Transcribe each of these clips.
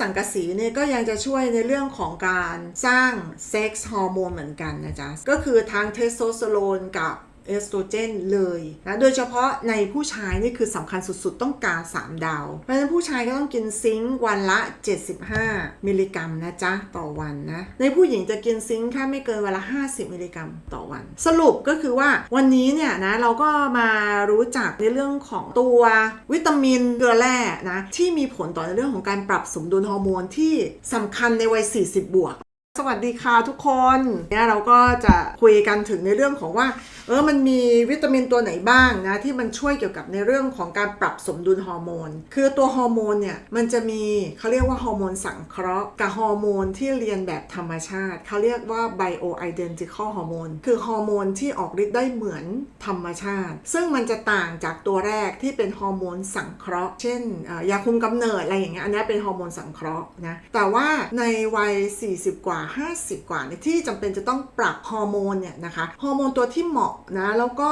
สังกะสีเนี่ยก็ยังจะช่วยในเรื่องของการสร้างเซ็กซ์ฮอร์โมนเหมือนกันนะจ๊ะ ก็คือทั้งเทสโทสเตอโรนกับ เอสโตรเจนเลยนะโดยเฉพาะในผู้ชายนี่คือสำคัญสุดๆ ต้องการ3ดาว เพราะฉะนั้นผู้ชายก็ต้องกินซิงค์วันละ 75 มิลลิกรัมนะจ๊ะ ต่อวันนะ ในผู้หญิงจะกินซิงค์แค่ไม่เกินวันละ 50 มิลลิกรัมต่อวัน สรุปก็คือว่าวันนี้เนี่ยนะเราก็มารู้จักในเรื่องของตัววิตามินเกลือแร่นะที่มีผลต่อในเรื่องของการปรับสมดุลฮอร์โมนที่สำคัญในวัย 40 บวก สวัสดีค่ะทุกคนเนี่ยเราก็จะคุยกันถึงในเรื่องของว่า เออมันมีวิตามินตัวไหนบ้างนะที่มันช่วยเกี่ยวกับในเรื่องของการปรับสมดุลฮอร์โมน คือตัวฮอร์โมนเนี่ยมันจะมีเขาเรียกว่าฮอร์โมนสังเคราะห์กับฮอร์โมนที่เรียนแบบธรรมชาติเขาเรียกว่า bioidentical hormone คือฮอร์โมนที่ออกฤทธิ์ได้เหมือนธรรมชาติ ซึ่งมันจะต่างจากตัวแรกที่เป็นฮอร์โมนสังเคราะห์ เช่นยาคุมกำเนิดอะไรอย่างเงี้ยอันนี้เป็นฮอร์โมนสังเคราะห์นะแต่ว่าในวัย 40 กว่า50 กว่าเนี่ยที่จำเป็นจะต้องปรับฮอร์โมนเนี่ยนะคะฮอร์โมนตัวที่เหมาะนะแล้วก็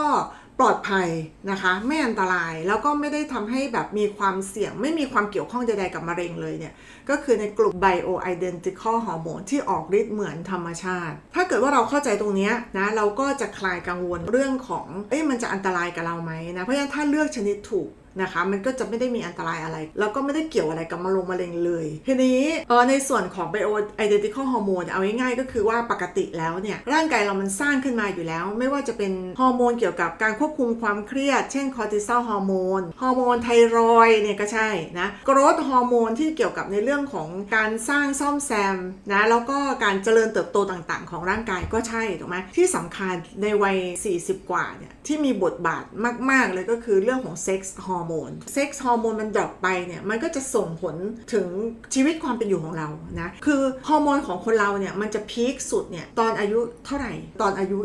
ปลอดภัยนะคะไม่อันตรายแล้วก็ไม่ได้ทำให้แบบมีความเสี่ยง ไม่มีความเกี่ยวข้องใดๆกับมะเร็งเลยเนี่ยก็คือในกลุ่ม bioidentical hormone ที่ออกฤทธิ์เหมือนธรรมชาติ ถ้าเกิดว่าเราเข้าใจตรงนี้นะเราก็จะคลายกังวลเรื่องของเอ้ยมันจะอันตรายกับเราไหมนะเพราะฉะนั้นถ้าเลือกชนิดถูกนะคะ มันก็จะไม่ได้มีอันตรายอะไร แล้วก็ไม่ได้เกี่ยวอะไรกับมะลงมะเร็งเลย ทีนี้เออในส่วนของ bioidentical hormone เอาง่ายๆก็คือว่าปกติแล้วเนี่ยร่างกายเรามันสร้างขึ้นมาอยู่แล้ว ไม่ว่าจะเป็นฮอร์โมนเกี่ยวกับการควบคุมความเครียด เช่นคอร์ติซอลฮอร์โมนฮอร์โมนไทรอยเนี่ยก็ใช่นะกรดฮอร์โมนที่เกี่ยวกับในเรื่องของการสร้างซ่อมแซมนะแล้วก็การเจริญเติบโตต่างๆ ของร่างกายก็ใช่ถูกไหมที่สำคัญในวัย 40 กว่าเนี่ยที่มีบทบาทมาก ๆ เลยก็คือเรื่องของเซ็กซ์ฮอร์โมนเซ็กซ์ฮอร์โมนมันดรอปไปเนี่ยมันก็จะส่งผลถึงชีวิตความเป็นอยู่ของเรานะคือฮอร์โมนของคนเราเนี่ยมันจะพีคสุดเนี่ยตอนอายุเท่าไหร่ ตอนอายุ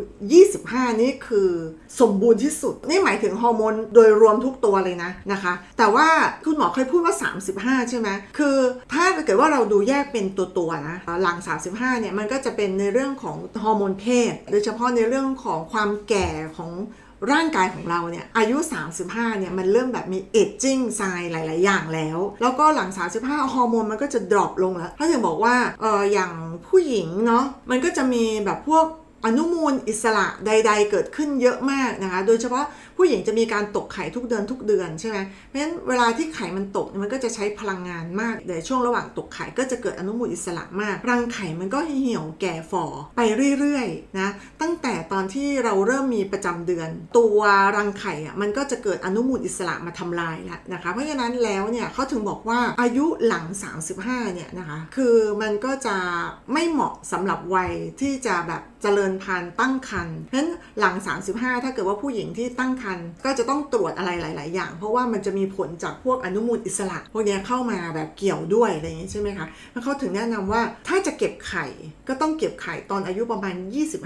25 นี่คือสมบูรณ์ที่สุด นี่หมายถึงฮอร์โมนโดยรวมทุกตัวเลยนะนะคะ แต่ว่าคุณหมอเคยพูดว่า 35 ใช่ไหมคือถ้าเกิดว่าเราดูแยกเป็นตัวตัวๆนะหลัง 35 เนี่ยมันก็จะเป็นในเรื่องของฮอร์โมนเพศ โดยเฉพาะในเรื่องของความแก่ของ ร่างกายของเราเนี่ยอายุ 35เนี่ยมันเริ่มแบบมีเอจจิ้งไซน์หลาย ๆ อย่างแล้ว แล้วก็หลัง 35 ฮอร์โมนมันก็จะดรอปลงแล้วถ้าถึงบอกว่าเอออย่างผู้หญิงเนาะมันก็จะมีแบบพวกอนุมูลอิสระใด ๆ เกิดขึ้นเยอะมากนะคะ โดยเฉพาะ ผู้หญิงจะมีการตกไข่ทุกเดือนทุกเดือนใช่ไหมเพราะฉะนั้นเวลาที่ไข่มันตกมันก็จะใช้พลังงานมากในช่วงระหว่างตกไข่ก็จะเกิดอนุมูลอิสระมาก รังไข่มันก็เหี่ยวแก่ฝ่อไปเรื่อยๆนะตั้งแต่ตอนที่เราเริ่มมีประจำเดือน ตัวรังไข่อะมันก็จะเกิดอนุมูลอิสระมาทำลายแล้วนะคะ เพราะฉะนั้นแล้วเนี่ยเขาถึงบอกว่าอายุหลัง 35 เนี่ยนะคะ คือมันก็จะไม่เหมาะสำหรับวัยที่จะแบบเจริญพันธุ์ตั้งครรภ์เพราะฉะนั้นหลัง 35 ถ้าเกิดว่าผู้หญิงที่ตั้งครรภก็จะต้องตรวจอะไรหลาย ๆ อย่าง เพราะว่ามันจะมีผลจากพวกอนุมูลอิสระ พวกเนี้ยเข้ามาแบบเกี่ยวด้วยอะไรอย่างนี้ใช่ไหมคะแล้วเขาถึงแนะนำว่าถ้าจะเก็บไข่ก็ต้องเก็บไข่ตอนอายุประมาณ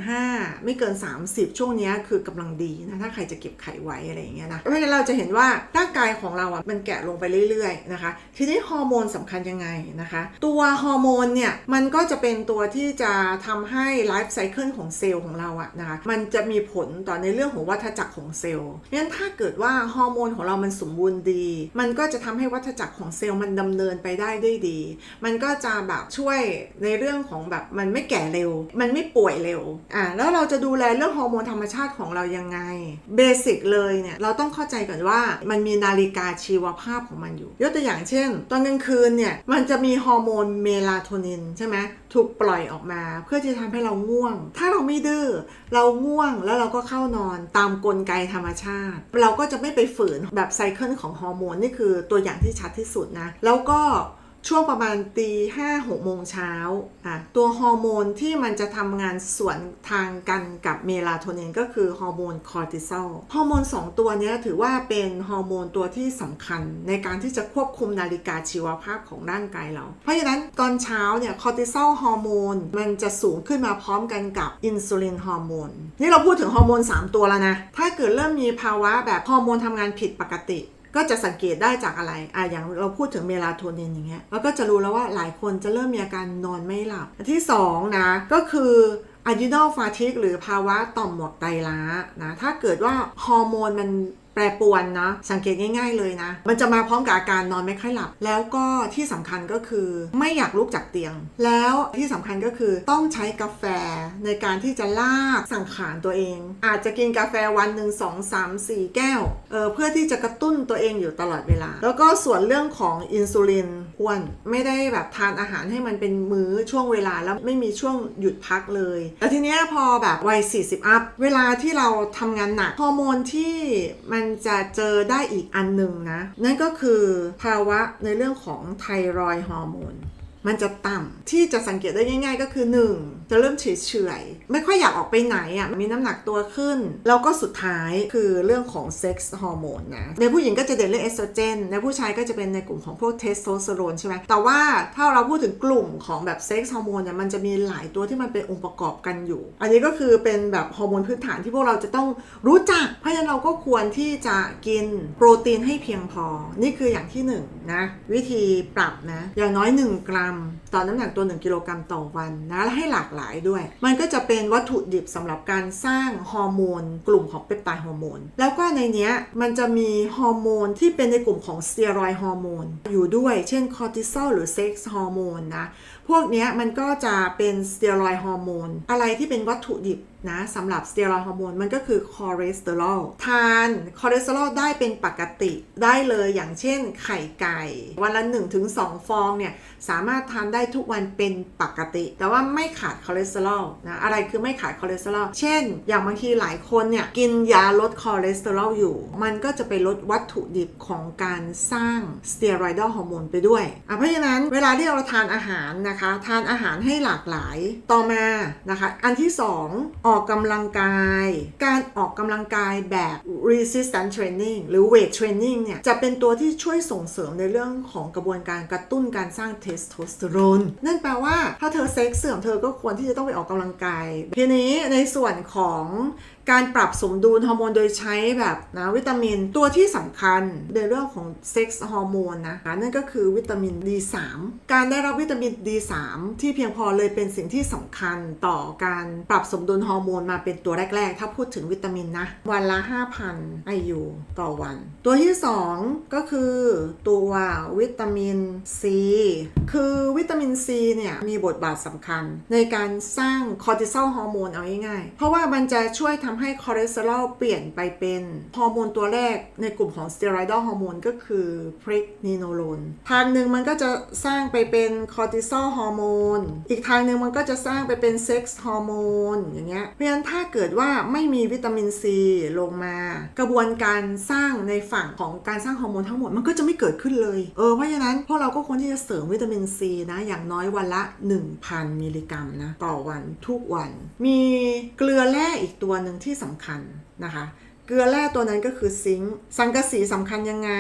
25 ไม่เกิน 30 ช่วงเนี้ยคือกำลังดีนะถ้าใครจะเก็บไข่ไว้อะไรอย่างเงี้ยนะเพราะฉะนั้นเราจะเห็นว่าร่างกายของเราอะมันแกะลงไปเรื่อย ๆ นะคะ ทีนี้ฮอร์โมนสำคัญยังไงนะคะ ตัวฮอร์โมนเนี่ยมันก็จะเป็นตัวที่จะทำให้ไลฟ์ไซเคิลของเซลล์ของเราอะนะคะมันจะมีผลต่อในเรื่องของวัฏจักรของเซลล์งั้นถ้าเกิดว่าฮอร์โมนของเรามันสมบูรณ์ดี มันก็จะทำให้วัฏจักรของเซลล์มันดำเนินไปได้ด้วยดี มันก็จะแบบช่วยในเรื่องของแบบมันไม่แก่เร็ว มันไม่ป่วยเร็วอะแล้วเราจะดูแลเรื่องฮอร์โมนธรรมชาติของเรายังไงเบสิกเลยเนี่ยเราต้องเข้าใจก่อนว่ามันมีนาฬิกาชีวภาพของมันอยู่ ยกตัวอย่างเช่น ตอนกลางคืนเนี่ยมันจะมีฮอร์โมนเมลาโทนินใช่ไหมถูกปล่อยออกมา เพื่อที่จะทำให้เราง่วง ถ้าเราไม่ดื้อเราง่วงแล้วเราก็เข้านอนตามกลไกธรรมชาติ เราก็จะไม่ไปฝืนแบบไซเคิลของฮอร์โมนนี่คือตัวอย่างที่ชัดที่สุดนะ แล้วก็ ช่วงประมาณตีห้าหกโมงเช้าอะตัวฮอร์โมนที่มันจะทำงานสวนทางกันกับเมลาโทนินก็คือฮอร์โมนคอร์ติซอลฮอร์โมน 2 ตัวนี้ถือว่าเป็นฮอร์โมนตัวที่สำคัญในการที่จะควบคุมนาฬิกาชีวภาพของร่างกายเรา เพราะฉะนั้นตอนเช้าเนี่ยคอร์ติซอลฮอร์โมนมันจะสูงขึ้นมาพร้อมกันกับอินซูลินฮอร์โมนนี่เราพูดถึงฮอร์โมน3 ตัวแล้วนะถ้าเกิดเริ่มมีภาวะแบบฮอร์โมนทำงานผิดปกติ ก็จะสังเกตได้จากอะไรอะอย่างเราพูดถึงเมลาโทนินอย่างเงี้ยเราก็จะรู้แล้วว่าหลายคนจะเริ่มมีอาการนอนไม่หลับอันที่สองนะก็คืออะดรีน l ลฟาทิกหรือภาวะต่อมหมวกไตล้านะถ้าเกิดว่าฮอร์โมนมัน รปรวนนะ สังเกตง่าย ๆเลยนะ มันจะมาพร้อมกับอาการนอนไม่ค่อยหลับ แล้วก็ที่สำคัญก็คือไม่อยากลุกจากเตียง แล้วที่สำคัญก็คือต้องใช้กาแฟในการที่จะลากสังขารตัวเอง อาจจะกินกาแฟวันหนึ่งสองสามสี่แก้วเออเพื่อที่จะกระตุ้นตัวเองอยู่ตลอดเวลา แล้วก็ส่วนเรื่องของอินซูลินอ้วนไม่ได้แบบทานอาหารให้มันเป็นมื้อช่วงเวลาแล้วไม่มีช่วงหยุดพักเลยแต่ทีเนี้ยพอแบบวัย40อัพเวลาที่เราทำงานหนักฮอร์โมนที่มันจะเจอได้อีกอันหนึ่งนะ นั่นก็คือภาวะในเรื่องของไทรอยฮอร์โมน มันจะต่ำที่จะสังเกตได้ง่าย ๆ ก็คือ 1 จะเริ่มเฉยเฉยๆไม่ค่อยอยากออกไปไหนอะมีน้ำหนักตัวขึ้น แล้วก็สุดท้ายคือเรื่องของเซ็กซ์ฮอร์โมนนะ ในผู้หญิงก็จะเด่นเรื่องเอสโตรเจนในผู้ชายก็จะเป็นในกลุ่มของพวกเทสโทสเตอโรนใช่ไหมแต่ว่าถ้าเราพูดถึงกลุ่มของแบบเซ็กซ์ฮอร์โมนเนี่ยมันจะมีหลายตัวที่มันเป็นองค์ประกอบกันอยู่ อันนี้ก็คือเป็นแบบฮอร์โมนพื้นฐานที่พวกเราจะต้องรู้จัก เพราะฉะนั้นเราก็ควรที่จะกินโปรตีนให้เพียงพอ นี่คืออย่างที่หนึ่งนะวิธีปรับนะอย่างน้อย 1 กรัมต่อน้ำหนักตัว 1 กิโลกรัมต่อวันนะและให้หลากหลายด้วย มันก็จะเป็นวัตถุดิบสำหรับการสร้างฮอร์โมน กลุ่มของเปปไตด์ฮอร์โมน แล้วก็ในนี้มันจะมีฮอร์โมนที่เป็นในกลุ่มของสเตียรอยด์ฮอร์โมนอยู่ด้วย เช่นคอร์ติซอลหรือเซ็กซ์ฮอร์โมนนะ พวกนี้มันก็จะเป็นสเตียรอยฮอร์โมนอะไรที่เป็นวัตถุดิบนะสำหรับสเตียรอยฮอร์โมนมันก็คือคอเลสเตอรอลทานคอเลสเตอรอลได้เป็นปกติได้เลยอย่างเช่นไข่ไก่ วันละ 1-2 ฟองเนี่ย สามารถทานได้ทุกวันเป็นปกติ แต่ว่าไม่ขาดคอเลสเตอรอลนะอะไรคือไม่ขาดคอเลสเตอรอลเช่น อย่างบางทีหลายคนเนี่ย กินยาลดคอเลสเตอรอลอยู่ มันก็จะไปลดวัตถุดิบของการสร้างสเตียรอยด์ฮอร์โมนไปด้วยเพราะฉะนั้นเวลาที่เราทานอาหารนะคะทานอาหารให้หลากหลายต่อมานะคะ อันที่ 2 ออกกำลังกาย การ ออกกำลังกายแบบ resistance training หรือ weight training เนี่ย จะเป็นตัวที่ช่วยส่งเสริมในเรื่องของกระบวนการกระตุ้นการสร้างเทสโทสเตอโรนนั่นแปลว่าถ้าเธอเซ็กซ์เสื่อมเธอก็ควรที่จะต้องไปออกกำลังกาย ทีนี้ในส่วนของการปรับสมดุลฮอร์โมนโดยใช้แบบนะวิตามินตัวที่สำคัญในเรื่องของเซ็กซ์ฮอร์โมนนะคะนั่นก็คือวิตามิน D3 การได้รับวิตามิน D3 ที่เพียงพอเลยเป็นสิ่งที่สำคัญต่อการปรับสมดุลฮอร์โมนมาเป็นตัวแรก ๆ ถ้าพูดถึงวิตามินนะ วันละ 5,000 IU ต่อวัน ตัวที่ 2 ก็คือตัววิตามิน C คือวิตามิน C เนี่ย มีบทบาทสำคัญ ในการสร้างคอร์ติซอลฮอร์โมนเอาง่ายๆ เพราะว่ามันจะช่วยทำให้คอเลสเตอรอลเปลี่ยนไปเป็นฮอร์โมนตัวแรกในกลุ่มของสเตียรอยด์ฮอร์โมนก็คือพริกนีโนโลนทางหนึ่งมันก็จะสร้างไปเป็นคอร์ติซอลฮอร์โมนอีกทางหนึ่งมันก็จะสร้างไปเป็นเซ็กซ์ฮอร์โมนอย่างเงี้ยเพราะฉะนั้นถ้าเกิดว่าไม่มีวิตามินซีลงมา กระบวนการสร้างในฝั่งของการสร้างฮอร์โมนทั้งหมดมันก็จะไม่เกิดขึ้นเลย เออเพราะฉะนั้นพวกเราก็ควรที่จะเสริมวิตามินซีนะอย่างน้อยวันละ 1,000 มิลลิกรัมนะต่อวันทุกวัน มีเกลือแร่อีกตัวหนึ่งที่สำคัญนะคะ เกลือแร่ตัวนั้นก็คือซิงค์สังกะสีสำคัญยังไง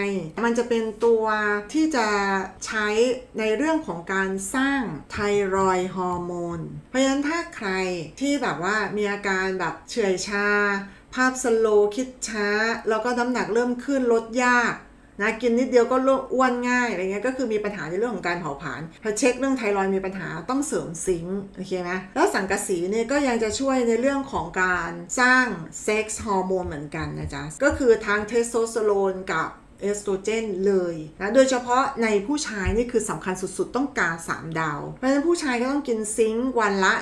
มันจะเป็นตัวที่จะใช้ในเรื่องของการสร้างไทรอยฮอร์โมน เพราะฉะนั้นถ้าใครที่แบบว่ามีอาการแบบเฉื่อยชา ภาพสโลคิดช้า แล้วก็น้ำหนักเริ่มขึ้นลดยาก นะกินนิดเดียวก็อ้วนง่ายอะไรเงี้ยก็คือมีปัญหาในเรื่องของการเผาผลาญพอเช็คเรื่องไทรอยมีปัญหาต้องเสริมซิงค์โอเคไหมแล้วสังกะสีเนี่ยก็ยังจะช่วยในเรื่องของการสร้างเซ็กซ์ฮอร์โมนเหมือนกันนะจ๊ะก็คือทั้งเทสโทสเตอโรนกับ เอสโตรเจนเลยนะโดยเฉพาะในผู้ชายนี่คือสำคัญสุดๆ ต้องการ3ดาว เพราะฉะนั้นผู้ชายก็ต้องกินซิงค์วันละ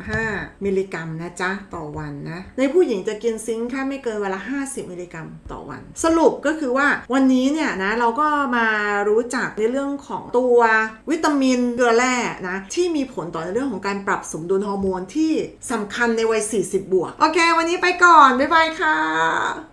75 มิลลิกรัมนะจ๊ะ ต่อวันนะ ในผู้หญิงจะกินซิงค์แค่ไม่เกินวันละ 50 มิลลิกรัมต่อวัน สรุปก็คือว่าวันนี้เนี่ยนะเราก็มารู้จักในเรื่องของตัววิตามินเกลือแร่นะที่มีผลต่อในเรื่องของการปรับสมดุลฮอร์โมนที่สำคัญในวัย 40 บวก โอเค วันนี้ไปก่อน บ๊ายบายค่ะ